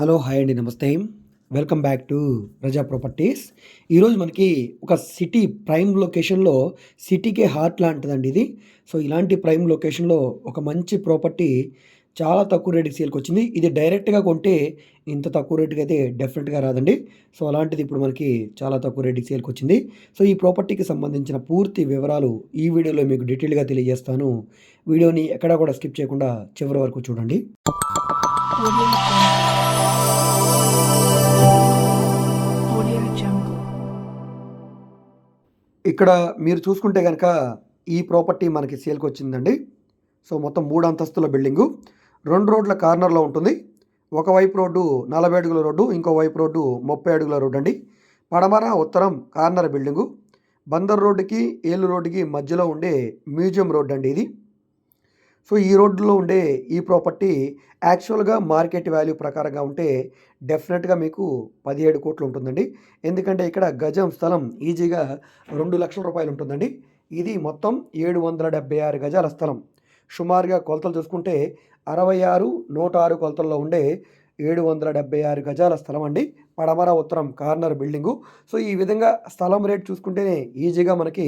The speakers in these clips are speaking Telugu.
హలో హాయ్ అండి నమస్తే. Welcome back to Praja Properties. ఈరోజు మనకి ఒక సిటీ ప్రైమ్ లొకేషన్లో సిటీకే హార్ట్ లాంటిదండి ఇది. సో ఇలాంటి ప్రైమ్ లొకేషన్లో ఒక మంచి ప్రాపర్టీ చాలా తక్కువ రేటుకి సేల్కి వచ్చింది. ఇది డైరెక్ట్గా కొంటే ఇంత తక్కువ రేటుకి అయితే డెఫినెట్గా రాదండి. సో అలాంటిది ఇప్పుడు మనకి చాలా తక్కువ రేటుకి సేల్కి వచ్చింది. సో ఈ ప్రాపర్టీకి సంబంధించిన పూర్తి వివరాలు ఈ వీడియోలో మీకు డీటెయిల్గా తెలియజేస్తాను. వీడియోని ఎక్కడా కూడా స్కిప్ చేయకుండా చివరి వరకు చూడండి. ఇక్కడ మీరు చూసుకుంటే కనుక ఈ ప్రాపర్టీ మనకి సేల్కి వచ్చిందండి. సో మొత్తం మూడు అంతస్తుల బిల్డింగు. రెండు రోడ్ల కార్నర్లో ఉంటుంది. ఒకవైపు రోడ్డు నలభై అడుగుల రోడ్డు ఇంకో వైపు రోడ్డు ముప్పై అడుగుల రోడ్డు అండి. పడమర ఉత్తరం కార్నర్ బిల్డింగు. బందర్ రోడ్డుకి ఏలు రోడ్డుకి మధ్యలో ఉండే మ్యూజియం రోడ్ అండి ఇది. సో ఈ రోడ్డులో ఉండే ఈ ప్రాపర్టీ యాక్చువల్గా మార్కెట్ వాల్యూ ప్రకారంగా ఉంటే డెఫినెట్గా మీకు పదిహేడు కోట్లు ఉంటుందండి ఎందుకంటే ఇక్కడ గజం స్థలం ఈజీగా రెండు లక్షల రూపాయలు ఉంటుందండి ఇది మొత్తం ఏడు వందల డెబ్బై ఆరు గజాల స్థలం. సుమారుగా కొలతలు చూసుకుంటే అరవై ఆరు నూట ఆరు కొలతల్లో ఉండే ఏడు వందల డెబ్బై ఆరు గజాల స్థలం అండి పడమర ఉత్తరం కార్నర్ బిల్డింగు. సో ఈ విధంగా స్థలం రేట్ చూసుకుంటేనే ఈజీగా మనకి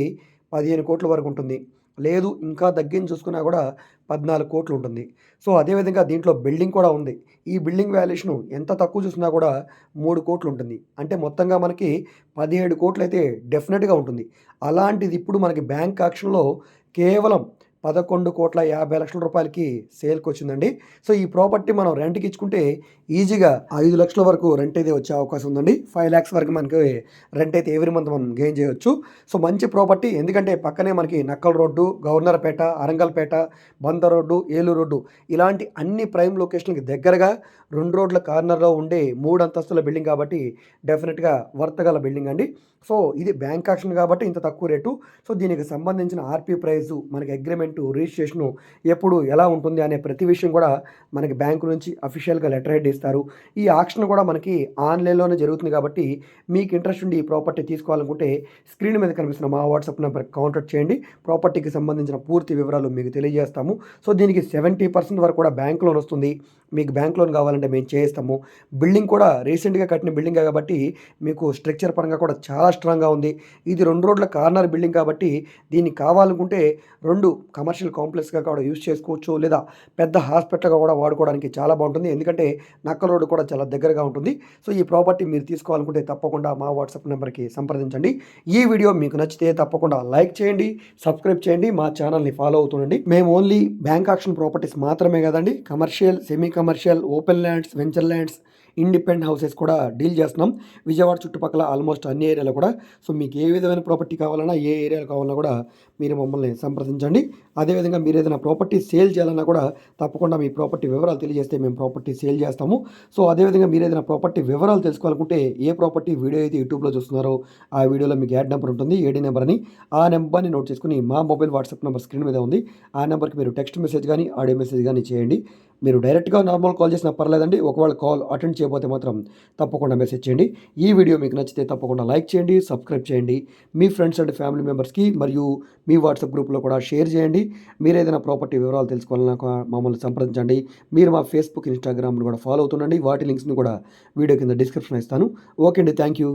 పదిహేను కోట్ల వరకు ఉంటుంది. లేదు ఇంకా తగ్గించి చూసుకున్నా కూడా పద్నాలుగు కోట్లు ఉంటుంది. సో అదేవిధంగా దీంట్లో బిల్డింగ్ కూడా ఉంది. ఈ బిల్డింగ్ వాల్యుయేషను ఎంత తక్కువ చూసినా కూడా మూడు కోట్లు ఉంటుంది. అంటే మొత్తంగా మనకి పదిహేడు కోట్లు అయితే డెఫినెట్గా ఉంటుంది. అలాంటిది ఇప్పుడు మనకి బ్యాంక్ ఆక్షన్లో కేవలం పదకొండు కోట్ల యాభై లక్షల రూపాయలకి సేల్కి వచ్చిందండి సో ఈ ప్రాపర్టీ మనం రెంట్కి ఇచ్చుకుంటే ఈజీగా ఐదు లక్షల వరకు రెంట్ అయితే వచ్చే అవకాశం ఉందండి. ఫైవ్ ల్యాక్స్ వరకు మనకి రెంట్ అయితే ఎవ్రీ మంత్ మనం గెయిన్ చేయొచ్చు. సో మంచి ప్రాపర్టీ ఎందుకంటే పక్కనే మనకి నక్కల్ రోడ్డు గవర్నర్పేట అరంగల్పేట బంద రోడ్డు ఏలూరు రోడ్డు ఇలాంటి అన్ని ప్రైమ్ లొకేషన్కి దగ్గరగా రెండు రోడ్ల కార్నర్లో ఉండే మూడు అంతస్తుల బిల్డింగ్ కాబట్టి డెఫినెట్గా వర్తగల బిల్డింగ్ అండి. సో ఇది బ్యాంక్ ఆక్షన్ కాబట్టి ఇంత తక్కువ రేటు. సో దీనికి సంబంధించిన ఆర్పీ ప్రైజు మనకి అగ్రిమెంట్ టు రిజిస్ట్రేషను ఎప్పుడు ఎలా ఉంటుంది అనే ప్రతి విషయం కూడా మనకి బ్యాంకు నుంచి అఫీషియల్గా లెటర్ హెడ్ ఇస్తారు. ఈ ఆక్షన్ కూడా మనకి ఆన్లైన్లోనే జరుగుతుంది కాబట్టి మీకు ఇంట్రెస్ట్ ఉండి ఈ ప్రాపర్టీ తీసుకోవాలనుకుంటే స్క్రీన్ మీద కనిపిస్తున్న మా వాట్సాప్ నెంబర్ కాంటాక్ట్ చేయండి. ప్రాపర్టీకి సంబంధించిన పూర్తి వివరాలు మీకు తెలియజేస్తాము. సో దీనికి సెవెంటీ పర్సెంట్ వరకు కూడా బ్యాంక్ లోన్ వస్తుంది. మీకు బ్యాంక్ లోన్ కావాలంటే మేము చేయిస్తాము. బిల్డింగ్ కూడా రీసెంట్గా కట్టిన బిల్డింగ్ కాబట్టి మీకు స్ట్రక్చర్ పరంగా కూడా చాలా స్ట్రాంగ్గా ఉంది. ఇది రెండు రోడ్ల కార్నర్ బిల్డింగ్ కాబట్టి దీన్ని కావాలనుకుంటే రెండు కమర్షియల్ కాంప్లెక్స్గా కూడా యూజ్ చేసుకోవచ్చు. లేదా పెద్ద హాస్పిటల్గా కూడా వాడుకోవడానికి చాలా బాగుంటుంది. ఎందుకంటే నక్క రోడ్డు కూడా చాలా దగ్గరగా ఉంటుంది. సో ఈ ప్రాపర్టీ మీరు తీసుకోవాలనుకుంటే తప్పకుండా మా వాట్సాప్ నెంబర్కి సంప్రదించండి. ఈ వీడియో మీకు నచ్చితే తప్పకుండా లైక్ చేయండి సబ్స్క్రైబ్ చేయండి మా ఛానల్ని ఫాలో అవుతుండండి మేము ఓన్లీ బ్యాంక్ ఆక్షన్ ప్రాపర్టీస్ మాత్రమే కదండి. Commercial semi commercial open lands venture lands independent houses కూడా డీల్ చేస్తున్నాం. విజయవాడ చుట్టుపక్కల ఆల్మోస్ట్ అన్ని ఏరియాలో కూడా. సో మీకు ఏ విధమైన ప్రాపర్టీ కావాలన్నా ఏ ఏరియాలో కావాలన్నా కూడా మీరు మమ్మల్ని సంప్రదించండి. అదేవిధంగా మీరు ఏదైనా ప్రాపర్టీ సేల్ చేయాలన్నా కూడా తప్పకుండా మీ ప్రాపర్టీ వివరాలు తెలియజేస్తే మేము ప్రాపర్టీ సేల్ చేస్తాము. సో అదేవిధంగా మీరు ఏదైనా ప్రాపర్టీ వివరాలు తెలుసుకోవాలనుకుంటే ఏ ప్రాపర్టీ వీడియో అయితే యూట్యూబ్లో చూస్తున్నారో ఆ వీడియోలో మీకు యాడ్ నెంబర్ ఉంటుంది. ఏడీ నెంబర్ అని. ఆ నెంబర్ని నోట్ చేసుకుని మా మొబైల్ వాట్సాప్ నెంబర్ స్క్రీన్ మీద ఉంది. ఆ నెంబర్కి మీరు టెక్స్ట్ మెసేజ్ కానీ ఆడియో మెసేజ్ కానీ చేయండి. మీరు డైరెక్ట్గా నార్మల్ కాల్ చేసినా పర్లేదండి ఒకవేళ కాల్ అటెండ్ చేయకపోతే మాత్రం తప్పకుండా మెసేజ్ చేయండి. ఈ వీడియో మీకు నచ్చితే తప్పకుండా లైక్ చేయండి సబ్స్క్రైబ్ చేయండి. మీ ఫ్రెండ్స్ అండ్ ఫ్యామిలీ మెంబర్స్కి మరియు మీ వాట్సాప్ గ్రూప్లో కూడా షేర్ చేయండి. మీరు ఏదైనా ప్రాపర్టీ వివరాలు తెలుసుకోవాలన్నా మమ్మల్ని సంప్రదించండి. మీరు మా ఫేస్బుక్ ఇన్స్టాగ్రామ్ను కూడా ఫాలో అవుతుండండి. వాటి లింక్స్ని కూడా వీడియో కింద డిస్క్రిప్షన్ ఇస్తాను. ఓకే అండి థ్యాంక్ యూ